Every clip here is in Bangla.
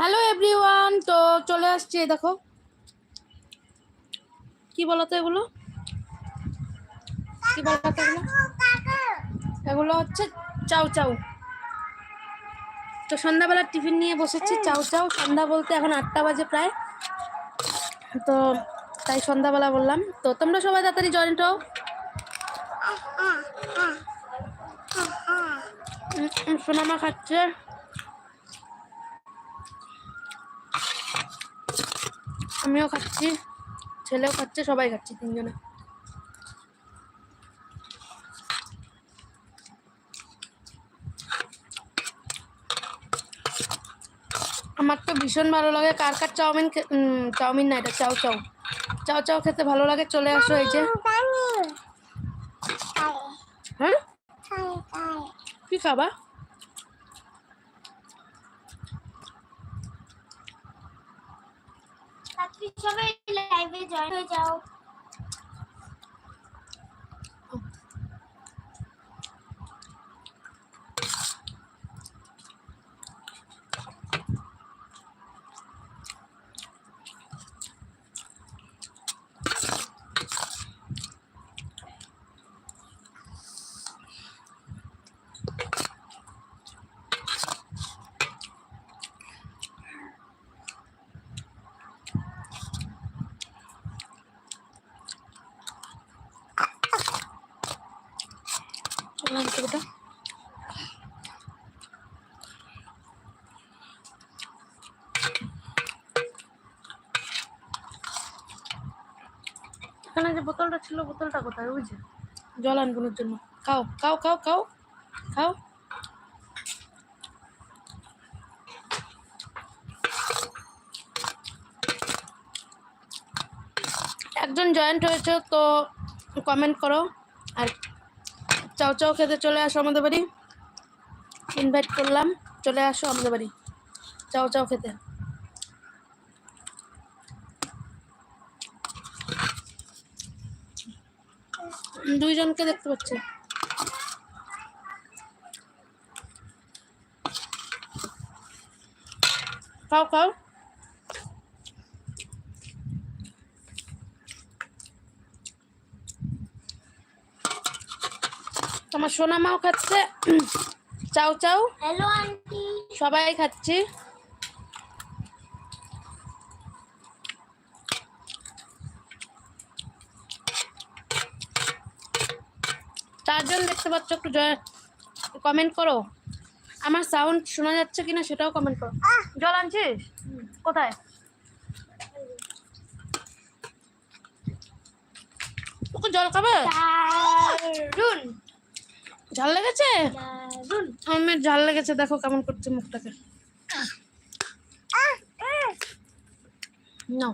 হ্যালো এভরিওয়ান তো চলে আসছে দেখো। কি বলতো এগুলো? কি বলতো এগুলো? এগুলো হচ্ছে চাউ চাউ। তো সন্ধ্যাবেলা টিফিন নিয়ে বসেছি, চাউ চাউ। সন্ধ্যা বলতে এখন আটটা বাজে প্রায়। তো তাই সন্ধ্যাবেলা বললাম। তো তোমরা সবাই তাড়াতাড়ি জয়েন্ট হও। সোনামা খাচ্ছে। আমিও খাচ্ছি ছেলেও খাচ্ছে সবাই খাচ্ছে তিনজনে। আমার তো ভীষণ ভালো লাগে। কার কার চাউমিন চাউমিন না এটা চাউ চাউ। চাউ চাউ খেতে ভালো লাগে চলে আসো এই যে। হ্যাঁ? কি খাবা রাত্রি সবাই লাইভে জয়েন হয়ে যাও চললাম তো বেটা এখানে যে বোতলটা ছিল বোতলটা কোথায়? যে। জল আনগুলোর জন্য। খাও খাও খাও খাও খাও। একজন জয়েন্ট হয়েছে, তো কমেন্ট করো। আর চাও চাও খেতে চলে আসো আমাদের বাড়ি। ইনভাইট করলাম, চলে আসো আমাদের বাড়ি। চাও চাও খেতে। দুইজনকে দেখতে পাচ্ছি। খাও খাও। তোমার সোনা মাও খাচ্ছে চাও চাও। হ্যালো আন্টি সবাই খাচ্ছি। চারজন দেখতে পাচ্ছ একটু কমেন্ট করো। আমার সাউন্ড শোনা যাচ্ছে কিনা সেটাও কমেন্ট করো। জল আনছিস? কোথায়? তোকে জল খাবে? ঝাল লেগেছে? আমার ঝাল লেগেছে দেখো কেমন করছে মুখটাকে। নাও।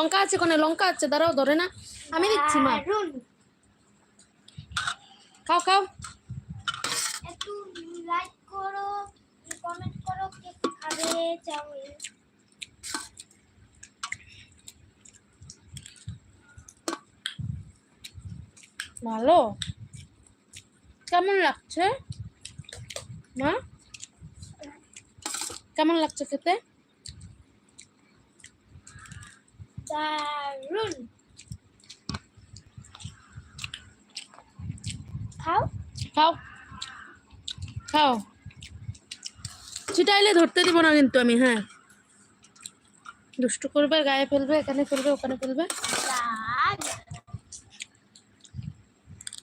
লঙ্কা আছে কোনে লঙ্কা আছে দাঁড়াও ধরে না। আমি দিচ্ছি মা। খাও খাও। একটু লাইক করো কমেন্ট করো কে খাবে চাউমিন ভালো? কেমন লাগছে? মা? কেমন লাগছে খেতে? দারুণ খাও। খাও। খাও। ছিটাইলে ধরতে দিব না কিন্তু আমি হ্যাঁ। দুষ্টু করবে গায়ে ফেলবে এখানে ফেলবে ওখানে ফেলবে।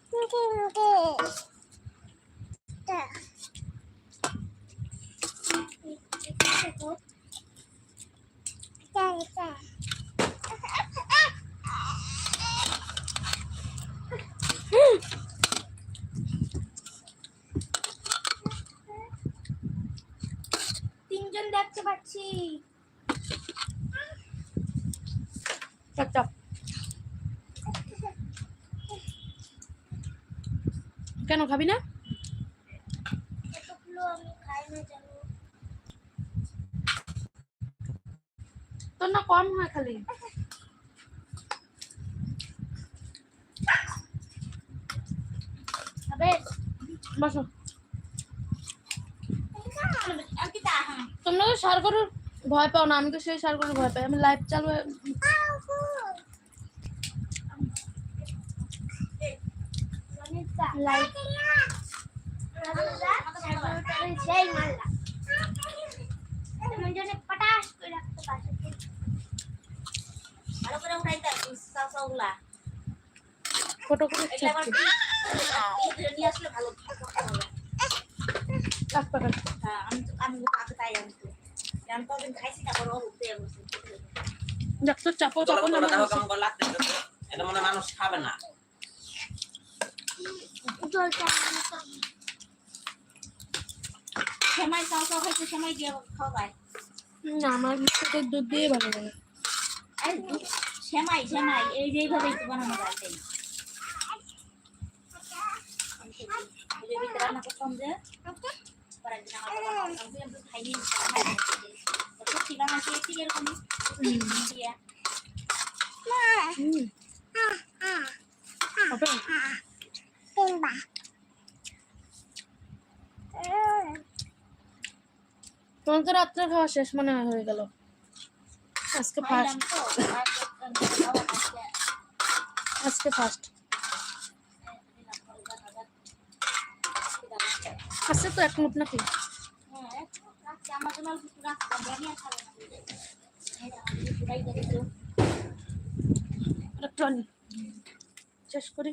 তিনজন কেন খাবি না? তোর না কম হয় খালি। বসো। তোমরা তো সার গরুর ভয় পাও না আমি তো সেই সার গরুর ভয় পাই। আমি লাইভ চালু হয়ে- লাইক সেই মারলা তুমি জন্য পটাশ করে রাখতে পারছ ভালো করে উঠাইতে হবে সাউগুলা ফটো করে এটা আবার ছাড়ছি এই নিয়ে আসলে ভালো হবে কাটপা কাট হ্যাঁ আমি তো আমি তো কাছে তাই আমি তো আমি তো দিন খাইছি তারপর ও উঠতে বসে দেখ তো চাপো চাপো তোরা না দেখো কেমন করে লাগতেছে তো। এটা মনে হয় মানুষ খাবে না জলটা সেমাই চাও চাও খাইছে সেমাই দিয়ে খাওয়ায়। না আমার বিস্কুটের দুধ দিয়ে ভালো লাগে এই সেমাই সেমাই এই যে এইভাবে একটু বানানো যায় তাই রান্না করতাম যে পরে একদিন আমার খাইনি সত্যি বানাচ্ছি এরকম দিয়ে হুম হবে তোমার তো রাত্রে খাওয়া শেষ মনে হয় হয়ে গেল। আজকে ফার্স্ট আজকে ফার্স্ট আছে তো এক মিনিট নাকি শেষ করি।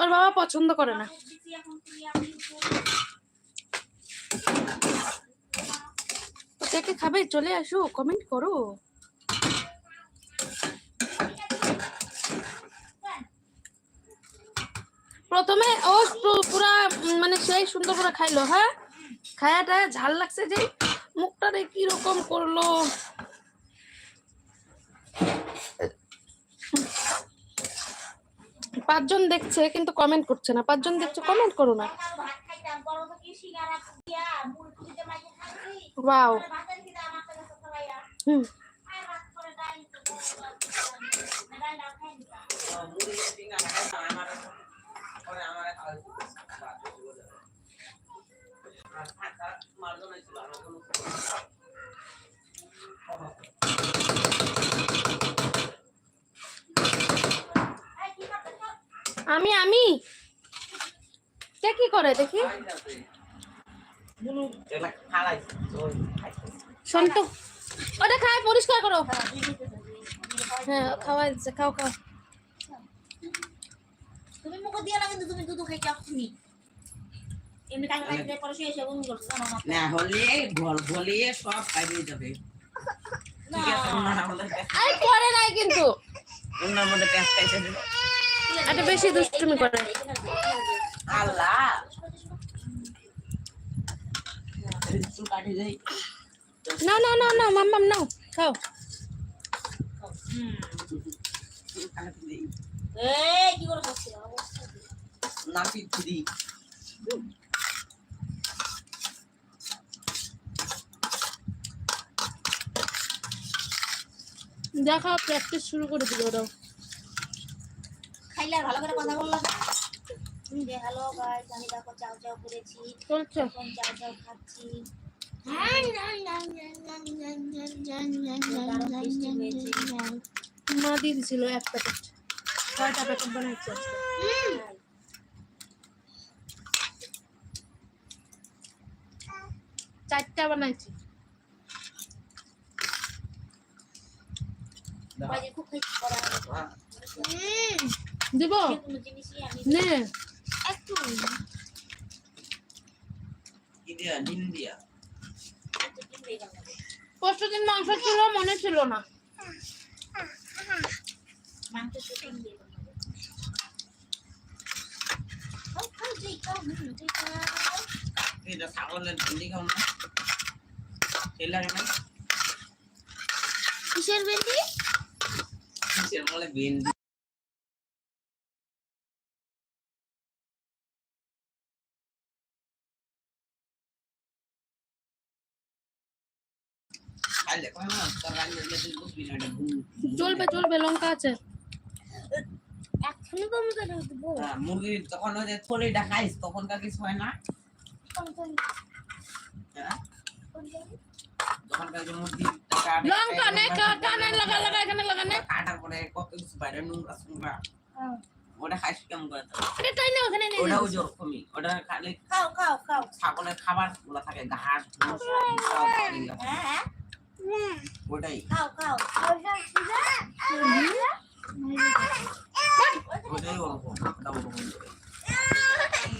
ওর বাবা পছন্দ করে না দিছি এখন তুই আমি তো কে কে খাবে? চলে আসো কমেন্ট করো। প্রথমে ও পুরা মানে সেই সুন্দর করে খাইলো হ্যাঁ? খায়াটা ঝাল লাগছে যে মুখটারে কি রকম করল। পাঁচজন দেখছে কিন্তু কমেন্ট করছে না। পাঁচজন দেখছে কমেন্ট করো না। ওয়াও। হুম। আমি আমি। কে কি করে দেখি? সন্ত। ওটা খায় পরিষ্কার করো। হ্যাঁ খাওয়া খাও খাও। তুমি মুখ দিয়ে না কিন্তু তুমি দুধ খাইতে আসনি এমনি কাজ খাইতে পরে শুয়ে এসে বমি করছ না। না হলে ঘর ভলিয়ে সব যাবে। আরে করে নাই কিন্তু। মধ্যে এটা বেশি দুষ্টুমি করে। আল্লাহ। নাও নাও নাও মাম্মাম নাও খাও। চুল কাটি দেই এই কি করে খাচ্ছি? নাপি দিই দেখা প্র্যাকটিস শুরু করে দিল ওরাও। খাইলে ভালো করে কথা বললাম যে হ্যালো গাইস আমি দেখো চাও চাও করেছি। চলছে। এখন চাও চাও খাচ্ছি। মা দিয়ে দিছিল এক প্যাকেট। ছয়টা প্যাকেট বানাইছে চারটা বানাইছি। দিব? নে। মাংস ছিল মনে ছিল না। এটা ছাগলের ভেন্ডি খাও না তেল লাগে না। কিসের ভেন্ডি? কিসের বলে ভেন্ডি? চলবে চলবে লঙ্কা আছে। এখনই কম করে দেবো। হ্যাঁ, মুরগি যখন ওই যে থলিটা খাইস তখন কিছু হয় না? হ্যাঁ? যখন কার যে মুরগি লঙ্কা নে কানে লাগা লাগা এখানে লাগা নে। কাটার পরে কত কিছু বাইরে নোংরা সোংরা। ওটা খাইস কেমন করে আরে তাই না ওখানে নে। ওটাও যে ওরকমই ওটা খালি খাও খাও খাও। ছাগলের খাবারগুলো থাকে ঘাস। হ্যাঁ হ্যাঁ। ওটাই। খাও খাও ওটাই ওরকম ওটা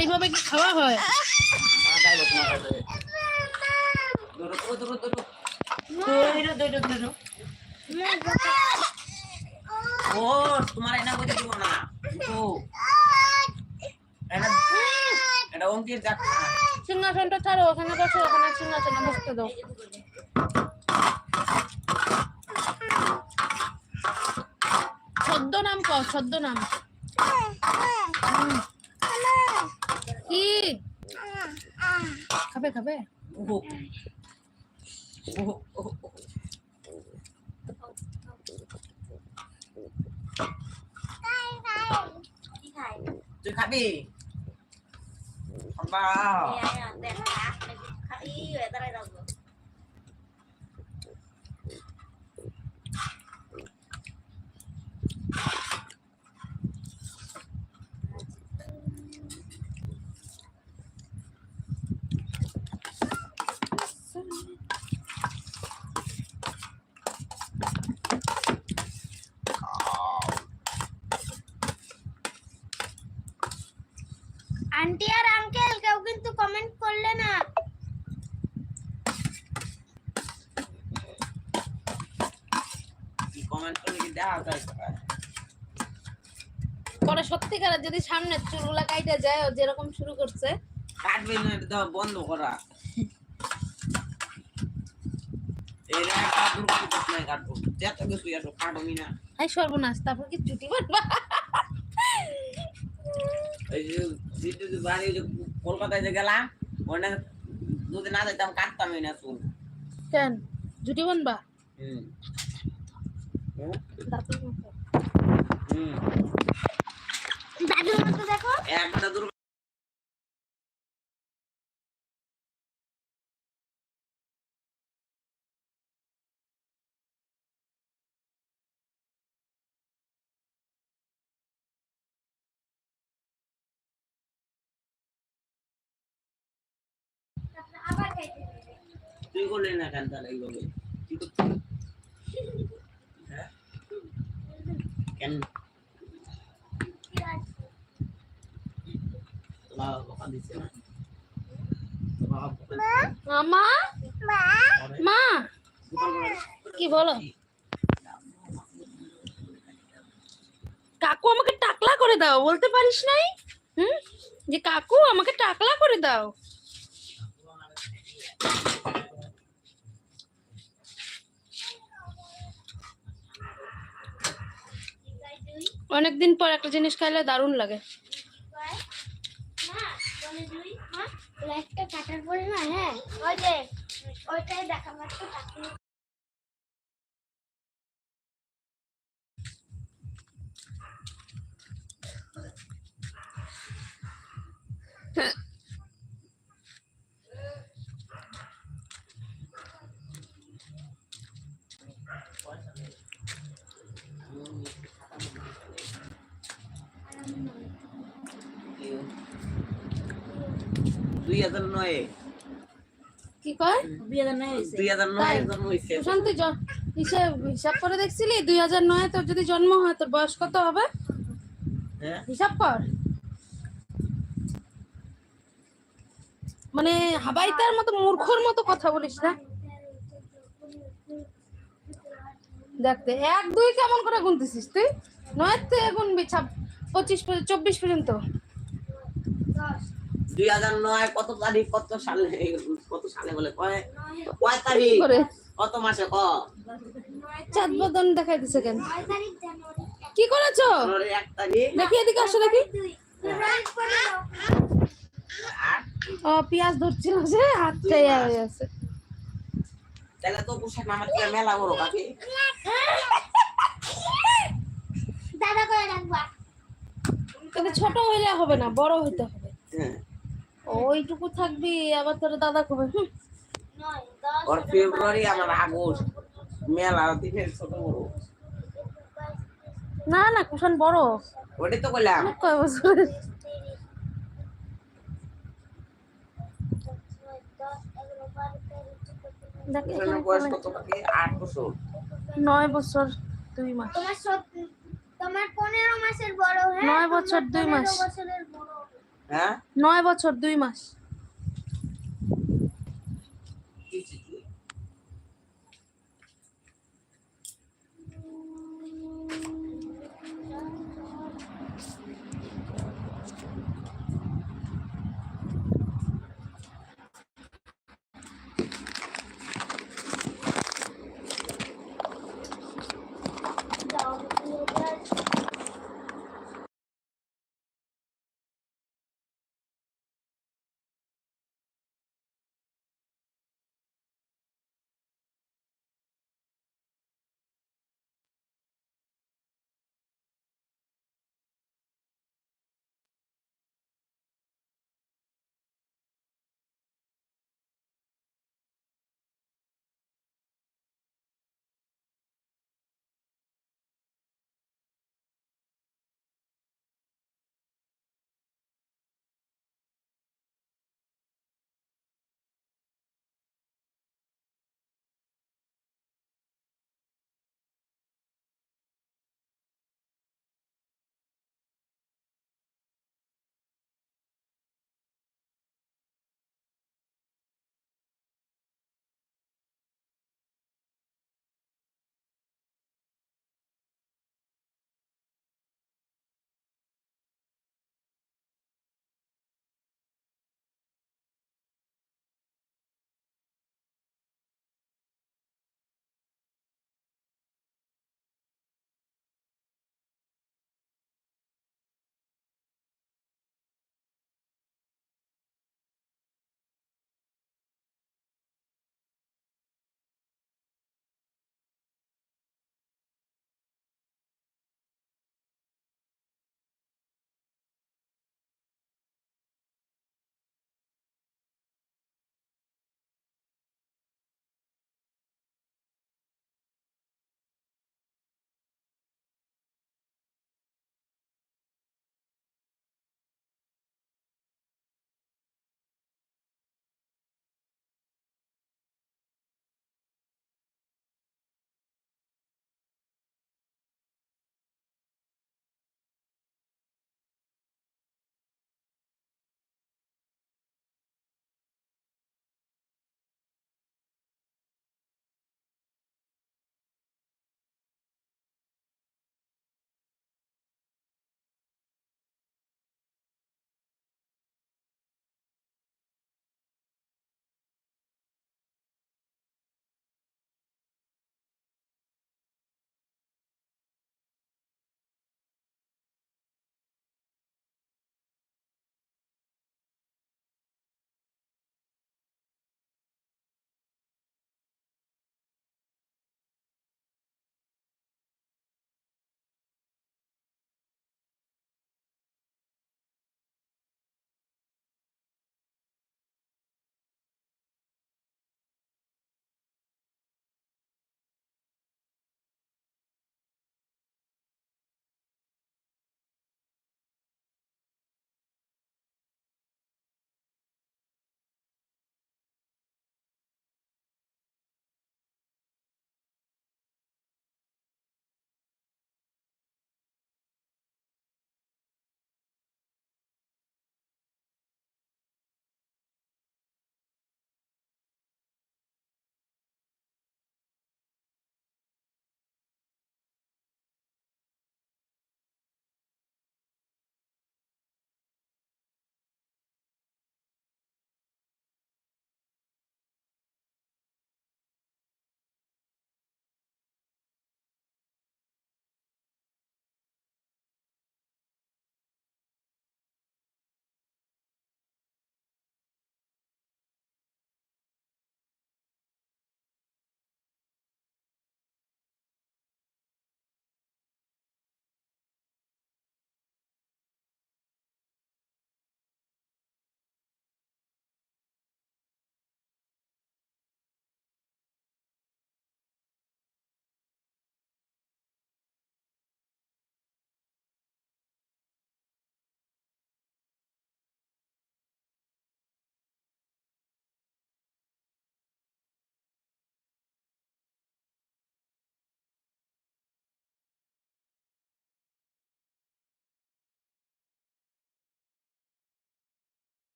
এইভাবে কি খাওয়া হয়? ধরো। ও তোমার এটা বুঝে দিব না। তো এটা অঙ্কের যাত্রা সিংহাসনটা ছাড়ো ওখানে বসো ওখানে সিংহাসনে বসতে দাও। ছদ্মনাম কর ছদ্মনাম হুম। কি খাবে খাবে ওহো ওহো ওহো ওহো। কি খাই তুই খাবি বাহ এই আয় আয়, দেখ আখ নাকি খাই এদারাই দাও আন্টি আর আঙ্কেল কেউ কিন্তু কমেন্ট করলে না কি কমেন্ট পরে সত্যিকার যদি সামনে চুলগুলা কাইটে যায় যেরকম শুরু করছে। কাটবে না এটা বন্ধ করা। সর্বনাশ তারপর কি ওই যে কলকাতায় যে গেলাম ওখানে দুদিন না যেতাম কাটতামই না চুল। কেন? জুটি বানবা। হুম। দাদুর মতো। তুই করলি না কেন তাহলে এইভাবে তুই করছিস? কেন মা মা কি বলো কাকু আমাকে টাকলা করে দাও বলতে পারিস নাই? হুম? যে কাকু আমাকে টাকলা করে দাও। অনেকদিন পর একটা জিনিস খাইলে দারুণ লাগে। মা বলে দুই মা লাইটটা কাটার পরে না হ্যাঁ ওই যে ওইটাই দেখা মাত্র কাকি দুই হাজার নয়। কি কয়? দুই হাজার নয় হয়েছে। দুই হাজার নয় জন্ম হয়েছে। সুশান্তি হিসাব হিসাব করে দেখছিলি? দুই হাজার নয় তোর যদি জন্ম হয় তোর বয়স কত হবে? হ্যাঁ? হিসাব কর। মানে হাবাইতার মতো মূর্খর মতো কথা বলিস না? দেখতে এক দুই কেমন করে গুনতেছিস তুই? নয় থেকে গুনবি পঁচিশ পর্যন্ত- চব্বিশ পর্যন্ত। দুই হাজার নয় কত তারিখ কত সালে কত সালে বলে কয়? কয় তারিখ? কত মাসে ক? চাঁদ বদন দেখাই দিছে কেন? নয় তারিখ জানুয়ারি? কি করেছ? পনেরো এক তারিখ। দেখি এদিকে আসো দেখি। দুই ফেব্রুয়ারি করে দাও আট ও পেঁয়াজ ধরছিল যে হাতটাই আছে। তাহলে তো পোশাক আমার মেলা বড় কাকে। দাদা করে রাখবা। কিন্তু ছোট হইলে হবে না বড় হইতে হবে। ওইটুকু থাকবি আবার তোর দাদা কবে? ওর ফেব্রুয়ারি আমার আগস্ট। মেলা দিনের ছোট বড়। না না কুষাণ বড়। ওটাই তো বললাম। কয় বছর? নয় বছর দুই মাস। তোমার পনেরো মাসের বড় হ্যাঁ? নয় বছর, দুই মাস। হ্যাঁ? নয় বছর দুই মাস।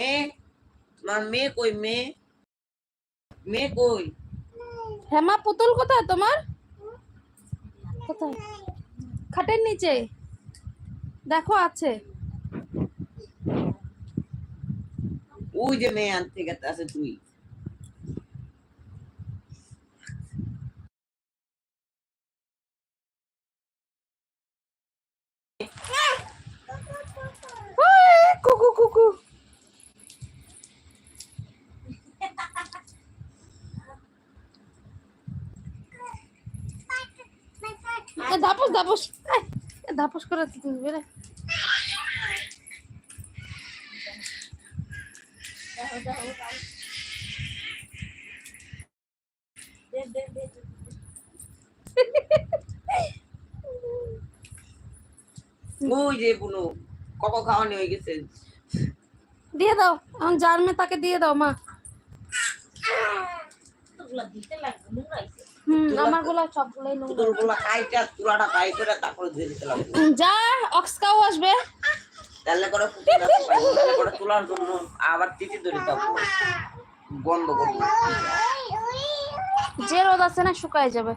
মেয়ে তোমার মেয়ে কই মেয়ে মেয়ে কই হেমা পুতুল কোথায় তোমার? কোথায়? খাটের নিচে। দেখো আছে। ওই যে মেয়ে আনতে গেছে আছে তুই। কুকু কুকু। এই, এ, ধাপস করে তুলবে রে দে দে দে ওই যে বুনু কক খাওয়ানি হয়ে গেছে। দিয়ে দাও এখন মেয়ে তাকে দিয়ে দাও মা তোগুলা দিতে লাগবে নোংরা হইছে হুম আমারগুলা সবগুলোই নোংরা। পুতুলগুলা কাইটা তুলাটা কাই করে তারপরে ধুয়ে দিতে লাগবে। যা অক্সকাও আসবে। তাহলে করে পুতুল রাখতে তাহলে করে তোলার জন্য আবার ধরে করব যে রোদ আছে না শুকায় যাবে।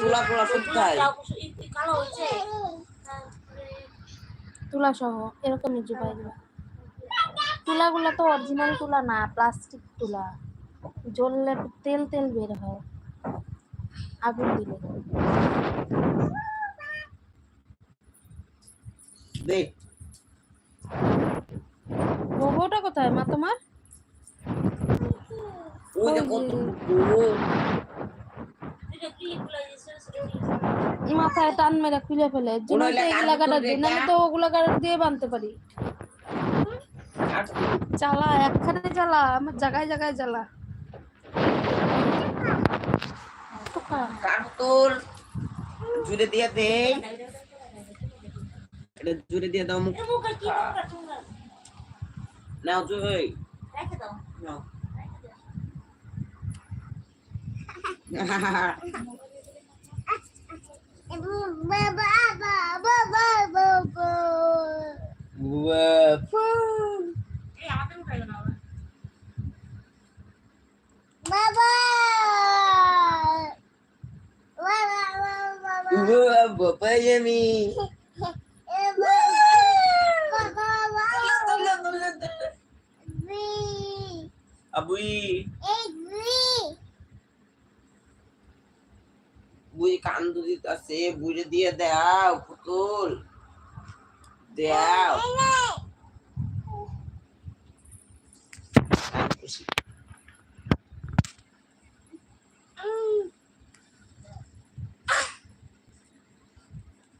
তুলা তুলা শুকায়। কালো হয়েছে তুলা সহ এরকমই জুবাই দিবা। তুলাগুলা তো অরিজিনাল তুলা না প্লাস্টিক তুলা। জ্বললে তেল তেল বের হয়। আগুন দিলে। গোবরটা কোথায়? মা তোমার? মাথায় টান মেরে খুলে ফেলে। এগুলা দিই তো ওগুলা কাটা দিয়ে বানতে পারি। জ্বালা একখানে জ্বালা আমার জায়গায় জায়গায় জ্বালা। কার পুতুল জুড়ে দিয়ে দে এটা জুড়ে দিয়ে দাও মুখ। এর মুখে কি নোংরা টোংরা নাও জুই রেখে দাও নাও এই Papai a mim. Abui. বুই কান্দু দিতাছে বুড়ে দিয়ে দাও পুতুল দাও খুশি